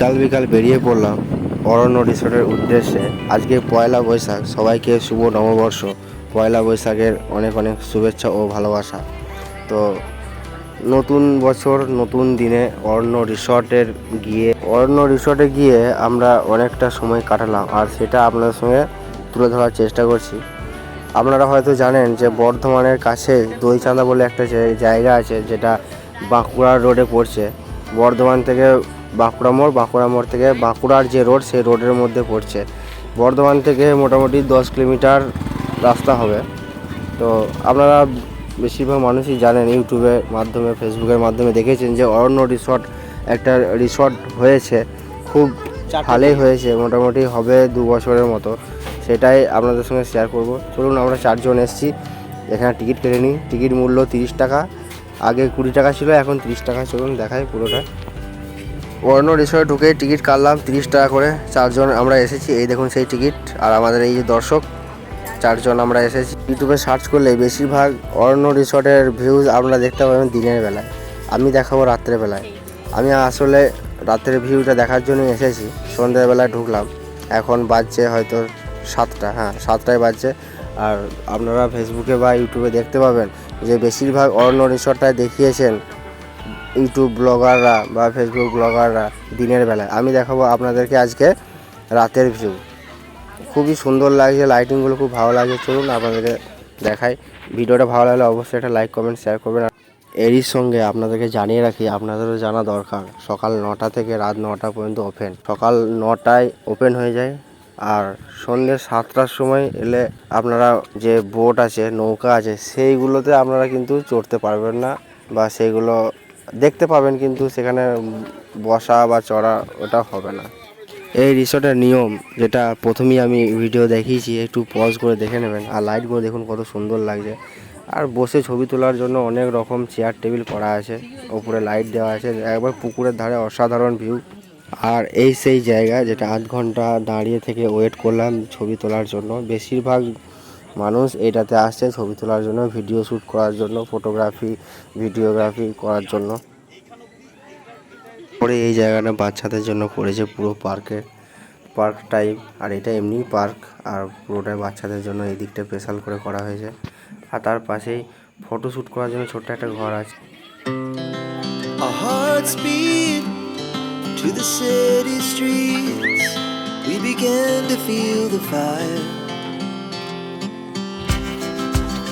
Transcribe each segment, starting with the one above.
বিকাল বিকাল বেরিয়ে পড়লাম অরণ্য রিসোর্টের উদ্দেশ্যে। আজকে পয়লা বৈশাখ, সবাইকে শুভ নববর্ষ। পয়লা বৈশাখের অনেক অনেক শুভেচ্ছা ও ভালোবাসা। তো নতুন বছর, নতুন দিনে অরণ্য রিসর্টের গিয়ে, অরণ্য রিসর্টে গিয়ে আমরা অনেকটা সময় কাটালাম। আর সেটা আপনাদের সঙ্গে তুলে ধরার চেষ্টা করছি। আপনারা হয়তো জানেন যে বর্ধমানের কাছে দইচাঁদা বলে একটা জায়গা আছে যেটা বাঁকুড়া রোডে পড়ছে। বর্ধমান থেকে বাঁকুড়া মোড় বাঁকুড়া মোড় থেকে বাঁকুড়ার যে রোড সেই রোডের মধ্যে পড়ছে। বর্ধমান থেকে মোটামুটি দশ কিলোমিটার রাস্তা হবে। তো আপনারা বেশিরভাগ মানুষই জানেন ইউটিউবের মাধ্যমে ফেসবুকের মাধ্যমে দেখেছেন যে অরণ্য রিসর্ট একটা রিসর্ট হয়েছে। খুব ভালোই হয়েছে মোটামুটি হবে দু বছরের মতো। সেটাই আপনাদের সঙ্গে শেয়ার করব। চলুন আমরা চারজন এসেছি। এখানে টিকিট কেটে নিই। টিকিট মূল্য তিরিশ টাকা আগে কুড়ি টাকা ছিল এখন তিরিশ টাকা। চলুন দেখাই পুরোটা। অরণ্য রিসর্টে ঢুকে টিকিট কাটলাম, তিরিশ টাকা করে। চারজন আমরা এসেছি, এই দেখুন সেই টিকিট আর আমাদের এই যে দর্শক, চারজন আমরা এসেছি। ইউটিউবে সার্চ করলে বেশিরভাগ অরণ্য রিসর্টের ভিউজ আপনারা দেখতে পাবেন দিনের বেলায়। আমি দেখাবো রাত্রের বেলায়। আমি আসলে রাতের ভিউটা দেখার জন্য এসেছি। সন্ধ্যেবেলায় ঢুকলাম। এখন বাজছে হয়তো সাতটা হ্যাঁ সাতটায় বাজছে। আর আপনারা ফেসবুকে বা ইউটিউবে দেখতে পাবেন যে বেশিরভাগ অরণ্য রিসর্টটায় দেখিয়েছেন ইউটিউব ব্লগাররা বা ফেসবুক ব্লগাররা দিনের বেলায়। আমি দেখাবো আপনাদেরকে আজকে রাতের ভিউ খুবই সুন্দর লাগছে লাইটিংগুলো খুব ভালো লাগছে। চলুন আপনাদেরকে দেখাই। ভিডিওটা ভালো লাগলে অবশ্যই একটা লাইক কমেন্ট শেয়ার করবেন। এরই সঙ্গে আপনাদেরকে জানিয়ে রাখি, আপনাদেরও জানা দরকার, সকাল নটা থেকে রাত নটা পর্যন্ত ওপেন সকাল নটায় ওপেন হয়ে যায়। আর সন্ধ্যে সাতটার সময় এলে আপনারা যে বোট আছে, নৌকা আছে, সেইগুলোতে আপনারা কিন্তু চড়তে পারবেন না বা সেইগুলো দেখতে পাবেন কিন্তু সেখানে বসা বা চড়া ওটা হবে না। এই রিসর্টের নিয়ম, যেটা প্রথমেই আমি ভিডিও দেখিয়েছি, একটু পজ করে দেখে নেবেন। আর লাইটগুলো দেখুন কত সুন্দর লাগছে। আর বসে ছবি তোলার জন্য অনেক রকম চেয়ার টেবিল করা আছে। ওপরে লাইট দেওয়া আছে। একবার পুকুরের ধারে অসাধারণ ভিউ আর এই সেই জায়গা যেটা আধ ঘণ্টা দাঁড়িয়ে থেকে ওয়েট করলাম ছবি তোলার জন্য। বেশিরভাগ মানুষ এটাতে আসছে ছবি তোলার জন্য ভিডিও শ্যুট করার জন্য ফটোগ্রাফি ভিডিওগ্রাফি করার জন্য পরে এই জায়গাটা বাচ্চাদের জন্য করেছে পুরো পার্কে, পার্ক টাইপ আর এটা এমনি পার্ক, আর পুরোটাই বাচ্চাদের জন্য এই দিকটা স্পেশাল করে করা হয়েছে আর তার পাশেই ফটো শ্যুট করার জন্য ছোট্ট একটা ঘর আছে to the city streets. We began to feel the fire.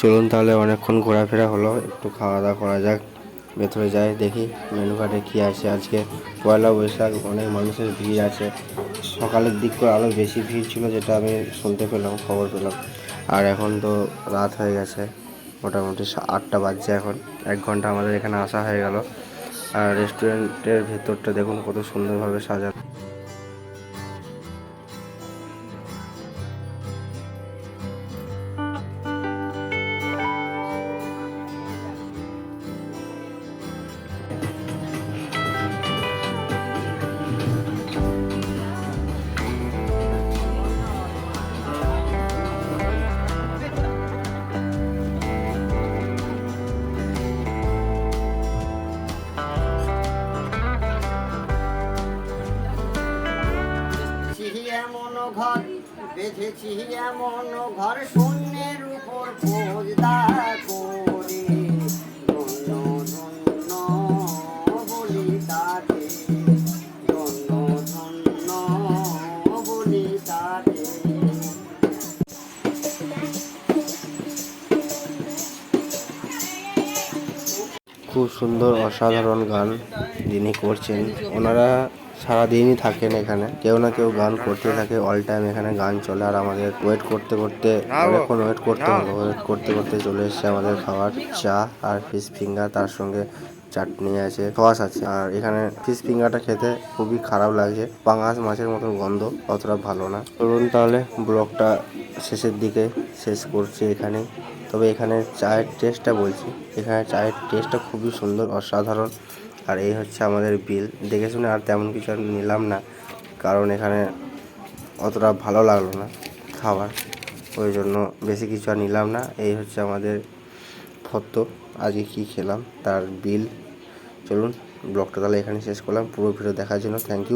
চলুন তাহলে অনেকক্ষণ ঘোরাফেরা হলো একটু খাওয়া দাওয়া করা যাক। ভেতরে যাই, দেখি মেনু কার্ডে কী আছে। আজকে পয়লা বৈশাখ, অনেক মানুষের ভিড় আছে। সকালের দিক করে আরও বেশি ভিড় ছিল যেটা আমি শুনতে পেলাম, খবর পেলাম। আর এখন তো রাত হয়ে গেছে, মোটামুটি আটটা বাজছে এখন। এক ঘণ্টা আমাদের এখানে আসা হয়ে গেল। আর রেস্টুরেন্টের ভেতরটা দেখুন কত সুন্দরভাবে সাজানো। বেঁধেছি এমন ঘর শূন্যের উপর খুব সুন্দর অসাধারণ গান যিনি করছেন। ওনারা সারাদিনই থাকেন এখানে। কেউ না কেউ গান করতে থাকে অল টাইম এখানে গান চলে। আর আমাদের ওয়েট করতে করতে অনেকক্ষণ ওয়েট করতে হলো। ওয়েট করতে করতে চলে এসেছে আমাদের খাবার। চা আর ফিশ ফিঙ্গার তার সঙ্গে চাটনি আছে সস আছে। আর এখানে ফিশ ফিঙ্গারটা খেতে খুবই খারাপ লাগছে। পাঙাশ মাছের মতন গন্ধ অতটা ভালো না। চলুন তাহলে ব্লগটা শেষের দিকে শেষ করছি এখানে। তবে এখানে চায়ের টেস্টটা বলছি। এখানে চায়ের টেস্টটা খুবই সুন্দর অসাধারণ। আর এই হচ্ছে আমাদের বিল। দেখে শুনে আর তেমন কিছু আর নিলাম না, কারণ এখানে অতটা ভালো লাগল না খাবার। ওই জন্য বেশি কিছু আর নিলাম না। এই হচ্ছে আমাদের ফতো আজকে কী খেলাম, তার বিল। চলুন, ব্লগটা তাহলে এখানে শেষ করলাম। পুরো ভিডিও দেখার জন্য থ্যাংক ইউ